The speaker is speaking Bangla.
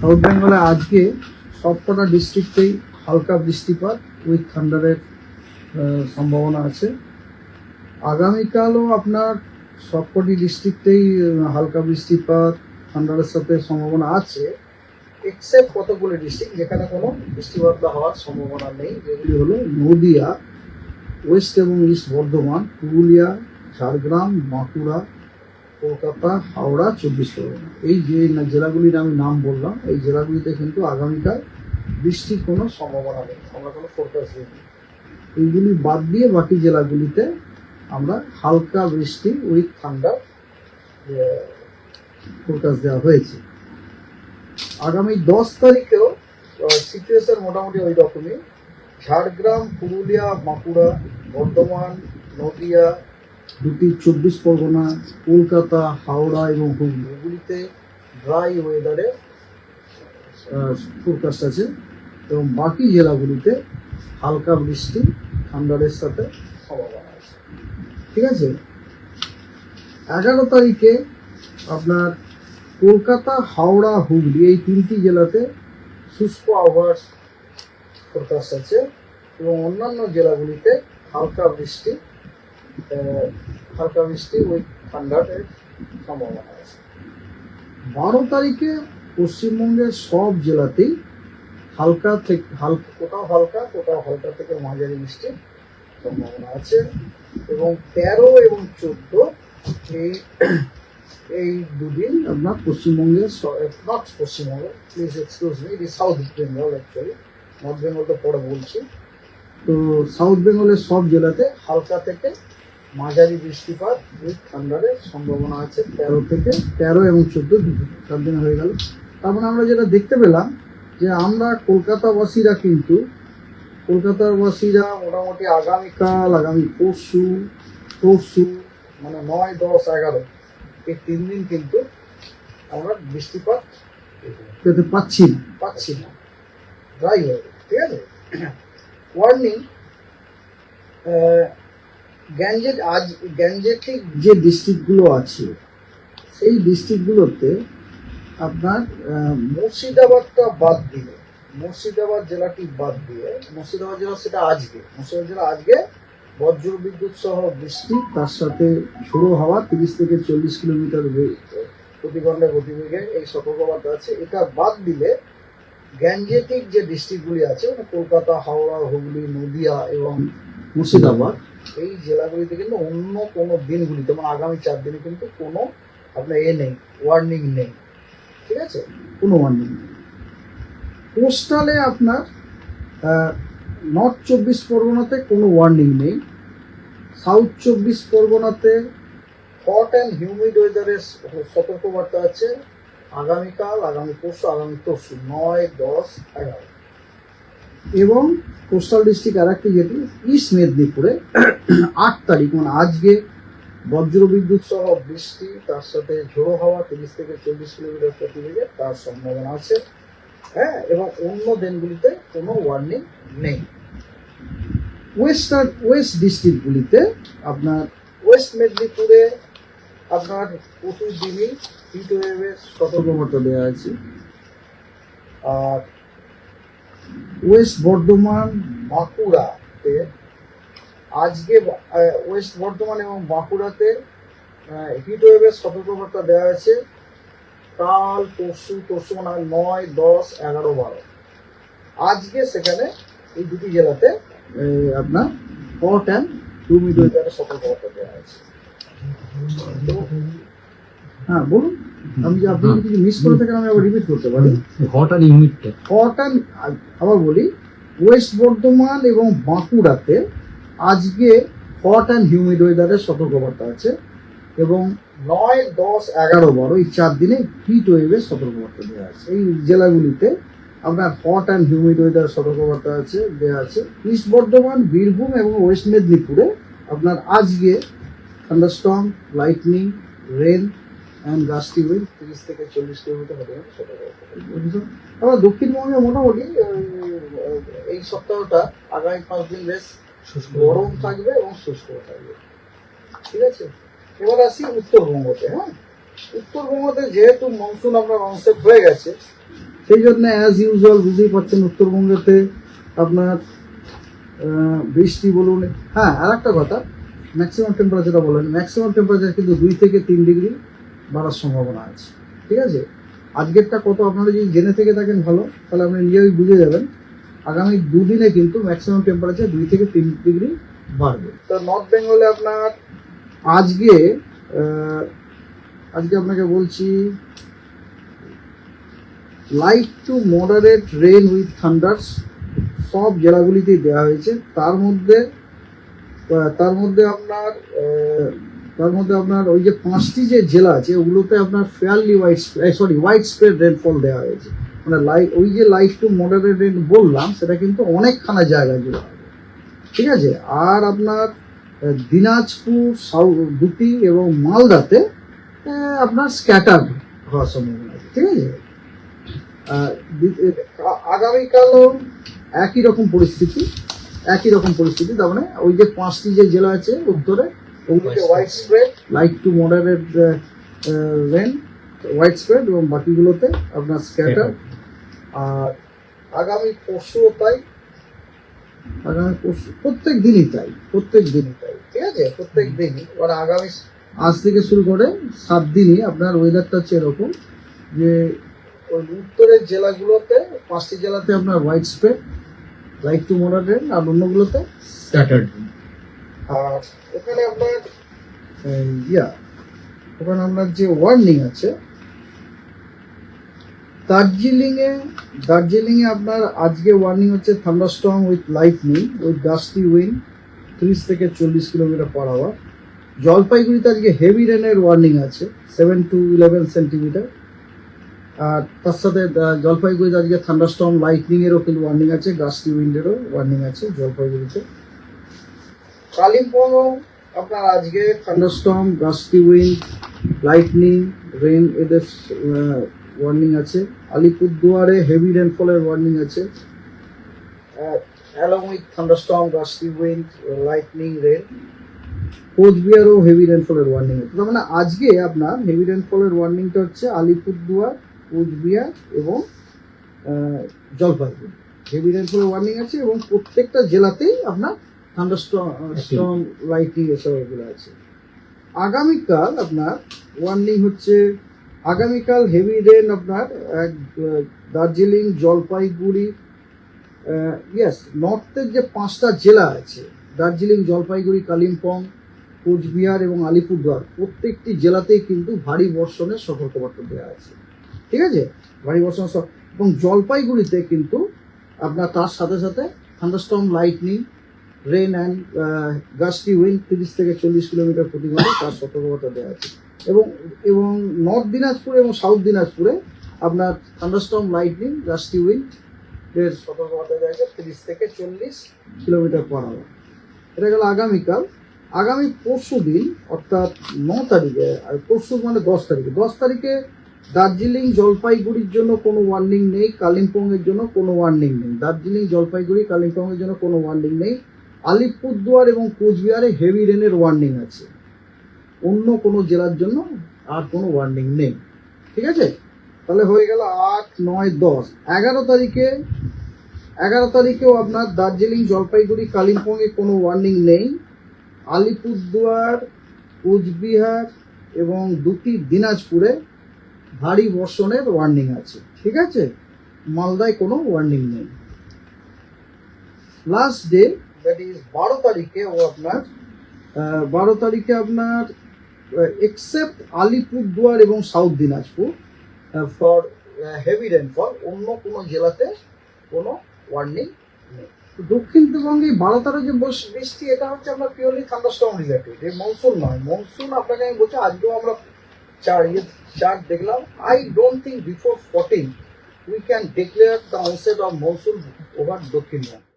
সাউথ বেঙ্গলে আজকে সবকটা ডিস্ট্রিক্টেই হালকা বৃষ্টিপাত উইথ থান্ডারের সম্ভাবনা আছে। আগামীকালও আপনার সবকটি ডিস্ট্রিক্টেই হালকা বৃষ্টিপাত, থান্ডারের সাথে সম্ভাবনা আছে এক্সেপ্ট কতগুলো ডিস্ট্রিক্ট যেখানে কোনো বৃষ্টিপাত হওয়ার সম্ভাবনা নেই। যেগুলি হলো নদিয়া, ওয়েস্ট এবং ইস্ট বর্ধমান, পুরুলিয়া, ঝাড়গ্রাম, বাঁকুড়া কলকাতা, হাওড়া, চব্বিশ পরগনা। এই যে জেলাগুলির আমি নাম বললাম, এই জেলাগুলিতে কিন্তু আগামীকাল বৃষ্টির কোনো সম্ভাবনা নেই। আমরা কোনো ফোরকাস্ট দিইনি। এইগুলি বাদ দিয়ে বাকি জেলাগুলিতে আমরা হালকা বৃষ্টি উইথ ঠান্ডা ফোরকাস্ট দেওয়া হয়েছে। আগামী দশ তারিখেও সিচুয়েশন মোটামুটি ওই রকমই। ঝাড়গ্রাম, পুরুলিয়া, বাঁকুড়া, বর্ধমান, নদিয়া দুটি চব্বিশ পরগনা, কলকাতা, হাওড়া এবং হুগলি। এগুলিতে ড্রাই ওয়েদারে ফোরকাস্ট আছে। এবং বাকি জেলাগুলিতে হালকা বৃষ্টি, ঠান্ডারের সাথে সম্ভাবনা আছে। ঠিক আছে? এগারো তারিখে আপনার কলকাতা, হাওড়া, হুগলি এই তিনটি জেলাতে শুষ্ক আবহাওয়ার ফোরকাস্ট আছে। এবং অন্যান্য জেলাগুলিতে হালকা বৃষ্টি হালকা বৃষ্টি সম্ভাবনা আছে বারো তারিখে পশ্চিমবঙ্গের সব জেলাতেই হালকা থেকে হালকা কোথাও হালকা কোথাও হালকা থেকে মাঝারি বৃষ্টির সম্ভাবনা আছে। এবং তেরো এবং চোদ্দ এই এই দুদিন আপনার পশ্চিমবঙ্গের not Paschimbanga please excuse me it south Bengal actually north Bengal তো পরে বলছি। তো সাউথ বেঙ্গলের সব জেলাতে হালকা থেকে মাঝারি বৃষ্টিপাত উইথ ঠান্ডারের সম্ভাবনা আছে তেরো থেকে তেরো এবং চোদ্দ চার দিন হয়ে গেল। তার মানে আমরা যেটা দেখতে পেলাম যে আমরা কলকাতাবাসীরা কিন্তু কলকাতাবাসীরা মোটামুটি আগামীকাল আগামী পরশু পরশু মানে নয় দশ এগারো এই তিন দিন কিন্তু আমরা বৃষ্টিপাত পেতে পাচ্ছি না। পাচ্ছি না। ড্রাই হয়ে ঠিক আছে? ওয়ার্নিং গ্যাঞ্জেট আজ গ্যাঞ্জেটিক যে ডিস্ট্রিক্টগুলো আছে, সেই ডিস্ট্রিক্টগুলোতে আপনার মুর্শিদাবাদটা বাদ দিয়ে, মুর্শিদাবাদ জেলাটি বাদ দিয়ে, মুর্শিদাবাদ জেলা সেটা আজকে, মুর্শিদাবাদ জেলা আজকে বজ্র বিদ্যুৎ সহ বৃষ্টি, তার সাথে ঝোড়ো হাওয়া তিরিশ থেকে চল্লিশ কিলোমিটার প্রতি ঘন্টায় গতিবেগে এই সতর্কবার্তা আছে। এটা বাদ দিলে গ্যাঞ্জেটিক যে ডিস্ট্রিক্টগুলি আছে মানে কলকাতা, হাওড়া, হুগলি, নদিয়া এবং মুর্শিদাবাদ এই জেলাগুলিতে কিন্তু অন্য কোনো দিনগুলিতে মানে আগামী চার দিনে কিন্তু কোনো আপনার এ নেই ওয়ার্নিং নেই, ঠিক আছে? কোনো ওয়ার্নিং নেই। পোস্টালে আপনার নর্থ চব্বিশ পরগনাতে কোনো ওয়ার্নিং নেই। সাউথ চব্বিশ পরগনাতে হট অ্যান্ড হিউমিড ওয়েদারের সতর্কবার্তা আছে। আগামীকাল, আগামী পরশু আগামী পরশু নয়, দশ, এগারো। এবং কোস্টাল ডিস্ট্রিক্ট আর একটি যেটি ইস্ট মেদিনীপুরে আট তারিখ মানে আজকে বজ্রবিদ্যুৎ সহ বৃষ্টি, তার সাথে ঝোড়ো হাওয়া, তিরিশ থেকে চল্লিশ কিলোমিটার প্রতি বেগে তার সম্ভাবনা আছে। হ্যাঁ এবং অন্য দিনগুলিতে কোনো ওয়ার্নিং নেই। ওয়েস্টার্ন ওয়েস্ট ডিস্ট্রিক্টগুলিতে আপনার ওয়েস্ট মেদিনীপুরে আপনার প্রতিদিনই হিট ওয়েভের সতর্কবার্তা দেওয়া আছে। আর ওয়েস্ট বর্ধমান বাঁকুড়াতে, আজকে ওয়েস্ট বর্ধমান এবং বাঁকুড়াতে হিট ওয়েভের সতর্কবার্তা দেওয়া হয়েছে। কাল, পরশু পরশু মানে নয়, দশ, এগারো, বারো। আজকে সেখানে এই দুটি জেলাতে আপনার হট অ্যান্ড হিউমিড ওয়েদারের সতর্কবার্তা দেওয়া হয়েছে। হ্যাঁ বলুন। আমি যে আপনি যদি কিছু মিস করে থাকেন আমি আবার রিপিট করতে পারি। হট আর ইউনিটটা হট অ্যান্ড আবার বলি ওয়েস্ট বর্ধমান এবং বাঁকুড়াতে আজকে হট অ্যান্ড হিউমিড ওয়েদারের সতর্কবার্তা আছে এবং নয় দশ এগারো বারো এই চার দিনে হিট ওয়েভের সতর্কবার্তা দেওয়া আছে। এই জেলাগুলিতে আপনার হট অ্যান্ড হিউমিড ওয়েদার সতর্কবার্তা আছে দেওয়া আছে। ইস্ট বর্ধমান বীরভূম এবং ওয়েস্ট মেদিনীপুরে আপনার আজকে thunderstorm lightning rain and gusty wind তিরিশ থেকে চল্লিশ কিলোমিটার হতে পারে। দক্ষিণবঙ্গে মোটামুটি এই সপ্তাহটা আগামী পাঁচ দিন বেশ গরম থাকবে এবং শুষ্ক থাকবে। ঠিক আছে? এবার আসি উত্তরবঙ্গতে হ্যাঁ? উত্তরবঙ্গতে যেহেতু মনসুন আপনার অনসেট হয়ে গেছে সেই জন্য অ্যাজ ইউজুয়াল বুঝতেই পারছেন উত্তরবঙ্গেতে আপনার বৃষ্টি বলুন হ্যাঁ আর একটা কথা ম্যাক্সিমাম টেম্পারেচারটা বলেন। ম্যাক্সিমাম টেম্পারেচার কিন্তু দুই থেকে তিন ডিগ্রি বাড়ার সম্ভাবনা আছে। ঠিক আছে? আজকেরটা কত? আপনারা যদি জেনে থেকে থাকেন ভালো, তাহলে আপনি নিজেই বুঝে যাবেন। আগামী দুদিনে কিন্তু ম্যাক্সিমাম টেম্পারেচার দুই থেকে তিন ডিগ্রি বাড়বে। তো নর্থ বেঙ্গলে আপনার আজকে আজকে আপনাকে বলছি light to moderate rain with thunders সব জেলাগুলিতেই দেওয়া হয়েছে। তার মধ্যে তার মধ্যে আপনার তার মধ্যে আপনার ওই যে পাঁচটি যে জেলা আছে, ওগুলোতে আপনার fairly wide sorry widespread rainfall দেওয়া হয়েছে। মানে লাইট ওই যে লাইট টু মডারেট রেন বললাম, সেটা কিন্তু অনেকখানা জায়গা জুড়ে ঠিক আছে? আর আপনার দিনাজপুর, সাউ দুটি এবং মালদাতে আপনার স্ক্যাটার হওয়ার সম্ভাবনা আছে। ঠিক আছে? আগামীকালও একই রকম পরিস্থিতি, একই রকম পরিস্থিতি। তার মানে ওই যে পাঁচটি যে জেলা আছে, উত্তরে ওগুলোতে widespread light to moderate rain widespread এবং বাকিগুলোতে আপনার স্ক্যাটার আর আগামী পরশুও তাই আগামী পরশু প্রত্যেক দিনই তাই প্রত্যেক দিনই তাই ঠিক আছে? প্রত্যেক দিনই। এবার আগামী আজ থেকে শুরু করে সাত দিনই আপনার ওয়েদারটা হচ্ছে এরকম যে ওই উত্তরের জেলাগুলোতে পাঁচটি জেলাতে আপনার widespread light to moderate আর অন্যগুলোতে স্টার্টার্ড আর ওখানে আপনার ইয়া ওখানে আপনার যে ওয়ার্নিং আছে, দার্জিলিংয়ে দার্জিলিংয়ে আপনার আজকে ওয়ার্নিং হচ্ছে thunderstorm with lightning with gusty wind ত্রিশ থেকে চল্লিশ কিলোমিটার পার আওয়ার জলপাইগুড়িতে আজকে হেভি রেনের ওয়ার্নিং আছে সেভেন টু ইলেভেন সেন্টিমিটার আর তার সাথে জলপাইগুড়িতে আজকে থান্ডারস্টর্ম লাইটনিংয়েরও কিন্তু ওয়ার্নিং আছে গাস্টি উইন্ডেরও ওয়ার্নিং আছে জলপাইগুড়িতে। কালিম্পং, আপনার আজকে thunderstorm gusty wind lightning rain এদের ওয়ার্নিং আছে। আলিপুরদুয়ারে হেভি রেনফলের ওয়ার্নিং আছে। Along with thunderstorm gusty wind lightning rain কোচবিহারও heavy রেনফলের ওয়ার্নিং আছে। তার মানে আজকে আপনার হেভি রেনফলের ওয়ার্নিংটা হচ্ছে আলিপুরদুয়ার, কোচবিহার এবং জলপাইগুড়ি। হেভি রেনফলের ওয়ার্নিং আছে এবং প্রত্যেকটা জেলাতেই আপনার থান্ডারস্টর্ম লাইটিং এসব এগুলো আছে। আগামীকাল আপনার ওয়ার্নিং হচ্ছে আগামীকাল হেভি রেন আপনার দার্জিলিং জলপাইগুড়ি ইয়েস নর্থের যে পাঁচটা জেলা আছে দার্জিলিং জলপাইগুড়ি কালিম্পং কোচবিহার এবং আলিপুরদুয়ার প্রত্যেকটি জেলাতেই কিন্তু ভারী বর্ষণের সতর্কবার্তা দেওয়া আছে। ঠিক আছে? ভারী বর্ষণ এবং জলপাইগুড়িতে কিন্তু আপনার তার সাথে সাথে thunderstorm lightning rain and gusty wind তিরিশ থেকে চল্লিশ কিলোমিটার প্রতি ঘণ্টা তার সতর্কতা দেওয়া আছে। এবং এবং নর্থ দিনাজপুর এবং সাউথ দিনাজপুরে আপনার থান্ডারস্টর্ম লাইটনিং গাস্টি উইন্ড এর সতর্কতা দেওয়া আছে তিরিশ থেকে চল্লিশ কিলোমিটার পার আওয়ার এটা গেল আগামীকাল। আগামী পরশু দিন, অর্থাৎ ন তারিখে পরশু মানে দশ তারিখে। দশ তারিখে দার্জিলিং জলপাইগুড়ির জন্য কোনো ওয়ার্নিং নেই, কালিম্পংয়ের জন্য কোনো ওয়ার্নিং নেই। দার্জিলিং জলপাইগুড়ি, কালিম্পংয়ের জন্য কোনো ওয়ার্নিং নেই। আলিপুরদুয়ার এবং কোচবিহারে হেভি রেনের ওয়ার্নিং আছে। অন্য কোনো জেলার জন্য আর কোনো ওয়ার্নিং নেই। ঠিক আছে? তাহলে হয়ে গেল আট, নয়, দশ। এগারো তারিখে, এগারো তারিখেও আপনার দার্জিলিং, জলপাইগুড়ি, কালিম্পংয়ে কোনো ওয়ার্নিং নেই। আলিপুরদুয়ার, কোচবিহার এবং দুটি দিনাজপুরে ভারী বর্ষণের ওয়ার্নিং আছে। ঠিক আছে? মালদায় কোনো ওয়ার্নিং নেই। লাস্ট ডে দ্যাট ইজ বারো তারিখে ও আপনার বারো তারিখে আপনার এক্সেপ্ট আলিপুরদুয়ার এবং south Dinajpur for heavy rainfall অন্য কোনো জেলাতে কোনো ওয়ার্নিং নেই। দক্ষিণবঙ্গে বারো তারিখে যে বৃষ্টি, এটা হচ্ছে আপনার পিওরলি থান্ডারস্টর্ম রিলেটেড এই মনসুন নয়। মনসুন আপনাকে আমি বলছি, আজকেও আমরা চার ইয়ে চার্ট দেখলাম। I don't think before fourteen we can declare the onset of monsoon over Dakshinbanga